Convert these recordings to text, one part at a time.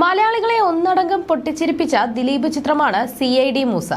മലയാളികളെ ഒന്നടങ്കം പൊട്ടിച്ചിരിപ്പിച്ച ദിലീപ് ചിത്രമാണ് C I D Moosa.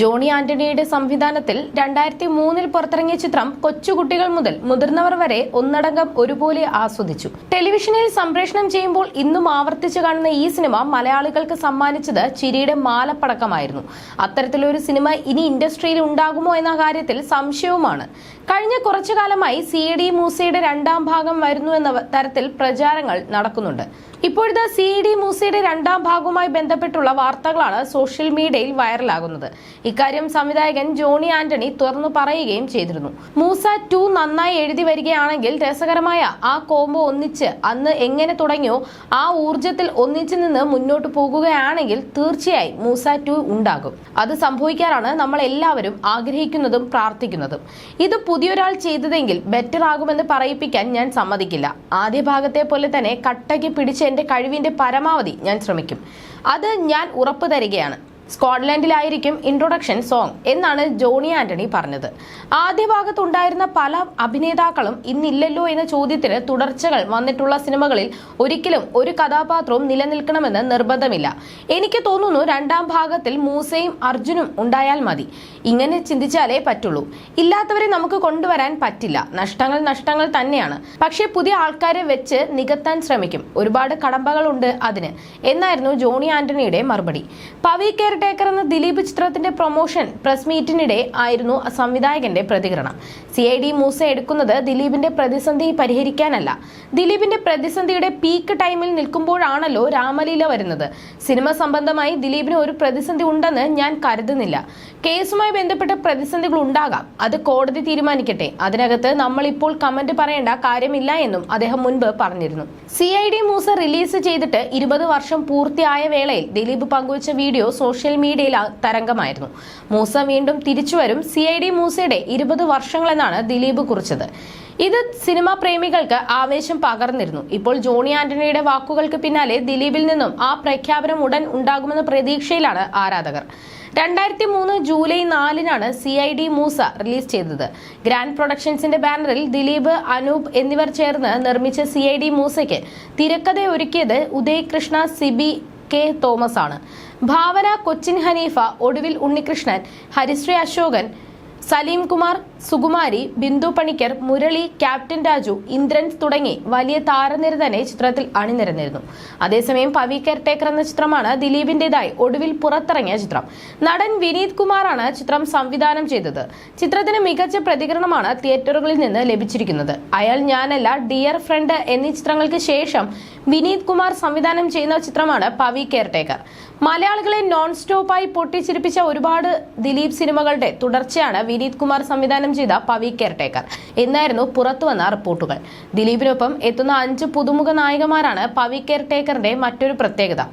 Johny ആന്റണിയുടെ സംവിധാനത്തിൽ രണ്ടായിരത്തി മൂന്നിൽ പുറത്തിറങ്ങിയ ചിത്രം കൊച്ചുകുട്ടികൾ മുതൽ മുതിർന്നവർ വരെ ഒന്നടങ്കം ഒരുപോലെ ആസ്വദിച്ചു. ടെലിവിഷനിൽ സംപ്രേഷണം ചെയ്യുമ്പോൾ ഇന്നും ആവർത്തിച്ചു കാണുന്ന ഈ സിനിമ മലയാളികൾക്ക് സമ്മാനിച്ചത് ചിരിയുടെ മാലപ്പടക്കമായിരുന്നു. അത്തരത്തിലൊരു സിനിമ ഇനി ഇൻഡസ്ട്രിയിൽ ഉണ്ടാകുമോ എന്ന കാര്യത്തിൽ സംശയവുമാണ്. കഴിഞ്ഞ കുറച്ചു കാലമായി സി ഡി മൂസയുടെ രണ്ടാം ഭാഗം വരുന്നു എന്ന തരത്തിൽ പ്രചാരങ്ങൾ നടക്കുന്നുണ്ട്. ഇപ്പോഴത്തെ സി ഡി മൂസയുടെ രണ്ടാം ഭാഗവുമായി ബന്ധപ്പെട്ടുള്ള വാർത്തകളാണ് സോഷ്യൽ മീഡിയയിൽ വൈറലാകുന്നത്. ഇക്കാര്യം സംവിധായകൻ ജോണി ആന്റണി തുറന്നു പറയുകയും ചെയ്തിരുന്നു. മൂസ ടു നന്നായി എഴുതി വരികയാണെങ്കിൽ രസകരമായ ആ കോംബോ ഒന്നിച്ച് അന്ന് എങ്ങനെ തുടങ്ങിയോ ആ ഊർജത്തിൽ ഒന്നിച്ചു നിന്ന് മുന്നോട്ട് പോകുകയാണെങ്കിൽ തീർച്ചയായും മൂസ ടു ഉണ്ടാകും. അത് സംഭവിക്കാനാണ് നമ്മൾ എല്ലാവരും ആഗ്രഹിക്കുന്നതും പ്രാർത്ഥിക്കുന്നതും. ഇത് പുതിയൊരാൾ ചെയ്തതെങ്കിൽ ബെറ്റർ ആകുമെന്ന് പറയിപ്പിക്കാൻ ഞാൻ സമ്മതിക്കില്ല. ആദ്യ ഭാഗത്തെ പോലെ തന്നെ കട്ടയ്ക്ക് പിടിച്ച് എന്റെ കഴിവിന്റെ പരമാവധി ഞാൻ ശ്രമിക്കും. അത് ഞാൻ ഉറപ്പ് തരികയാണ്. സ്കോട്ട്ലൻഡിലായിരിക്കും ഇൻട്രൊഡക്ഷൻ സോങ് എന്നാണ് ജോണി ആന്റണി പറഞ്ഞത്. ആദ്യ ഭാഗത്തുണ്ടായിരുന്ന പല അഭിനേതാക്കളും ഇന്നില്ലല്ലോ എന്ന ചോദ്യത്തിന് തുടർച്ചകൾ വന്നിട്ടുള്ള സിനിമകളിൽ ഒരിക്കലും ഒരു കഥാപാത്രവും നിലനിൽക്കണമെന്ന് നിർബന്ധമില്ല. എനിക്ക് തോന്നുന്നു രണ്ടാം ഭാഗത്തിൽ മൂസയും അർജുനും ഉണ്ടായാൽ മതി. ഇങ്ങനെ ചിന്തിച്ചാലേ പറ്റുള്ളൂ. ഇല്ലാത്തവരെ നമുക്ക് കൊണ്ടുവരാൻ പറ്റില്ല. നഷ്ടങ്ങൾ നഷ്ടങ്ങൾ തന്നെയാണ്. പക്ഷേ പുതിയ ആൾക്കാരെ വെച്ച് നികത്താൻ ശ്രമിക്കും. ഒരുപാട് കടമ്പകളുണ്ട് അതിന്. എന്നായിരുന്നു ജോണി ആന്റണിയുടെ മറുപടി. പവി കെയർ ടേക്കർ എന്ന ദിലീപ് ചിത്രത്തിന്റെ പ്രൊമോഷൻ പ്രസ് മീറ്റിനിടെ ആയിരുന്നു സംവിധായകന്റെ പ്രതികരണം. സി ഐ ഡി മൂസ എടുക്കുന്നത് ദിലീപിന്റെ പ്രതിസന്ധി പരിഹരിക്കാനല്ല. ദിലീപിന്റെ പ്രതിസന്ധിയുടെ പീക്ക് ടൈമിൽ നിൽക്കുമ്പോഴാണല്ലോ രാമലീല വരുന്നത്. സിനിമ സംബന്ധമായി ദിലീപിന് ഒരു പ്രതിസന്ധി ഉണ്ടെന്ന് ഞാൻ കരുതുന്നില്ല. കേസുമായി ബന്ധപ്പെട്ട പ്രതിസന്ധികൾ ഉണ്ടാകാം. അത് കോടതി തീരുമാനിക്കട്ടെ. അതിനകത്ത് നമ്മൾ ഇപ്പോൾ കമന്റ് പറയേണ്ട കാര്യമില്ല എന്നും അദ്ദേഹം മുൻപ് പറഞ്ഞിരുന്നു. C I D Moosa release ചെയ്തിട്ട് ഇരുപത് വർഷം പൂർത്തിയായ വേളയിൽ ദിലീപ് പങ്കുവച്ച വീഡിയോ സോഷ്യൽ മീഡിയയിൽ തരംഗമായിരുന്നു. മൂസ വീണ്ടും തിരിച്ചുവരും. സി ഐ ഡി മൂസയുടെ ഇരുപത് വർഷങ്ങളെന്നാണ് ദിലീപ് കുറിച്ചത്. ഇത് സിനിമാ പ്രേമികൾക്ക് ആവേശം പകർന്നിരുന്നു. ഇപ്പോൾ ജോണി ആന്റണിയുടെ വാക്കുകൾക്ക് പിന്നാലെ ദിലീപിൽ നിന്നും ആ പ്രഖ്യാപനം ഉടൻ ഉണ്ടാകുമെന്ന പ്രതീക്ഷയിലാണ് ആരാധകർ. രണ്ടായിരത്തി മൂന്ന് ജൂലൈ നാലിനാണ് C I D Moosa release ചെയ്തത്. ഗ്രാൻഡ് പ്രൊഡക്ഷൻസിന്റെ ബാനറിൽ ദിലീപ് അനൂപ് എന്നിവർ ചേർന്ന് നിർമ്മിച്ച സി ഐ ഡി മൂസയ്ക്ക് തിരക്കഥ ഒരുക്കിയത് ഉദയകൃഷ്ണ സിബി കെ തോമസ് ആണ് ഭാവന കൊച്ചിൻ ഹനീഫ ഒടുവിൽ ഉണ്ണികൃഷ്ണൻ ഹരിശ്രീ അശോകൻ സലീം കുമാർ സുകുമാരി ബിന്ദു പണിക്കർ മുരളി ക്യാപ്റ്റൻ രാജു ഇന്ദ്രൻസ് തുടങ്ങി വലിയ താരനിര തന്നെ ചിത്രത്തിൽ അണിനിരന്നിരുന്നു. അതേസമയം പവി കെയർടേക്കർ എന്ന ചിത്രമാണ് ദിലീപിന്റേതായി ഒടുവിൽ പുറത്തിറങ്ങിയ ചിത്രം. നടൻ വിനീത് കുമാറാണ് ചിത്രം സംവിധാനം ചെയ്തത്. ചിത്രത്തിന് മികച്ച പ്രതികരണമാണ് തിയേറ്ററുകളിൽ നിന്ന് ലഭിച്ചിരിക്കുന്നത്. അയാൾ ഞാനല്ല ഡിയർ ഫ്രണ്ട് എന്നീ ചിത്രങ്ങൾക്ക് ശേഷം വിനീത് കുമാർ സംവിധാനം ചെയ്യുന്ന ചിത്രമാണ് പവി കെയർടേക്കർ. മലയാളികളെ നോൺ സ്റ്റോപ്പായി പൊട്ടിച്ചിരിപ്പിച്ച ഒരുപാട് ദിലീപ് സിനിമകളുടെ തുടർച്ചയാണ് വിനീത് കുമാർ സംവിധാനം ചെയ്ത പവി കെയർടേക്കർ. എന്നായിരുന്നു പുറത്തുവന്ന റിപ്പോർട്ടുകൾ. ദിലീപിനൊപ്പം എത്തുന്ന അഞ്ച് പുതുമുഖ നായകമാരാണ് പവി കെയർടേക്കറിന്റെ മറ്റൊരു പ്രത്യേകത.